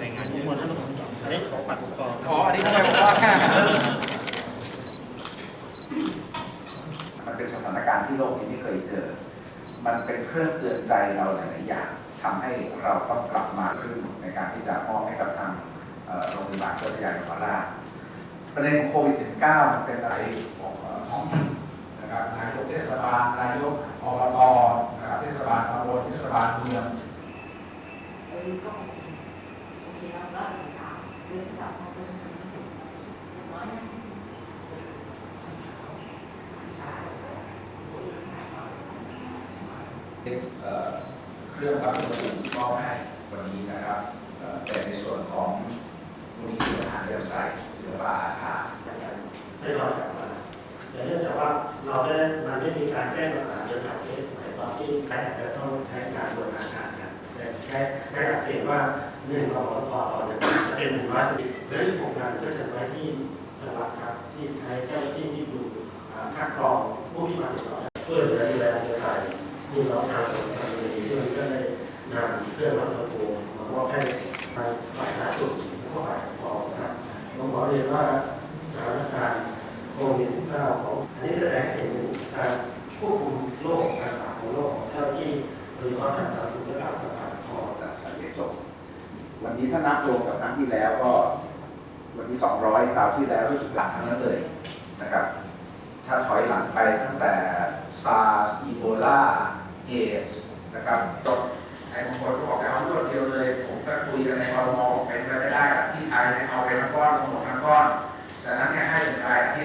ในงานเยอะอันนี้ขอปัดกรองอออันนี้ทำไมผมว่าแค่มันเป็นสถานการณ์ที่โลกนี้ไม่เคยเจอ มันเป็นเครื่องเตือนใจเราหลาย ๆ อย่างทำให้เราต้องกลับมาขึ้นในการที่จะมอบให้กับทางโรงพยาบาลเจ้าพระยาขอราชประเด็นของโควิด -19 มันเป็นอะไรของท้องถิ่นนะครับนายกเทศบาลนายกอบตนะครับเทศบาลตำบลเทศบาลเมือง เครื่องวัดอุณหภูมิมอบให้วันนี้นะครับเอ่อเป็นในส่วนของมูลนิธิทหารเรือใส่ศิลปะอาสาไม่รอจากว่าแต่เนื่องจากว่าเราได้มันไม่มีการแก้ปัญหาเรื่องการเทสสมัยตอนที่แพทย์จะต้องใช้การบริหารการกันแต่แค่แค่เพียงว่า หนึ่งเราพอต่อเนี่ยจะเป็นหนึ่งร้อยสิบแล้วอีกโครงการก็จะไว้ที่จังหวัดครับที่ใช้เจ้าที่ที่ดูคัดกรองผู้ที่มาติดต่อเพื่อเหลือดูแลในไทยที่เราทำส่งทางนี้ซึ่งก็ได้นำเครื่องวัดอุณหภูมามอบให้ทางฝ่ายสาธารณสุขและก็ฝ่ายปกครองครับผมขอเรียนว่าสถานการณ์โควิด19ของอันนี้แสดงเห็นถึงการควบคุมโรคการระบาดของโรคของเจ้าที่โดยเฉพาะทางสาธารณสุขและการระบาดของจากสันติสุข วันนี้ถ้านับรวมกับครั้งที่แล้วก็ วันที่ 200คราวที่แล้วรู้สึกหลักทั้งนั้นเลยนะครับ ถ้าถอยหลังไปตั้งแต่ซาร์สอีโบลาเอสนะครับจบไอ้บางคนก็บอกจะเอารวดเดียวเลย ผมก็คุยกันในคอรมอเป็นไปไม่ได้ที่ไทยเอาไปทั้งก้อนหมดทั้งก้อน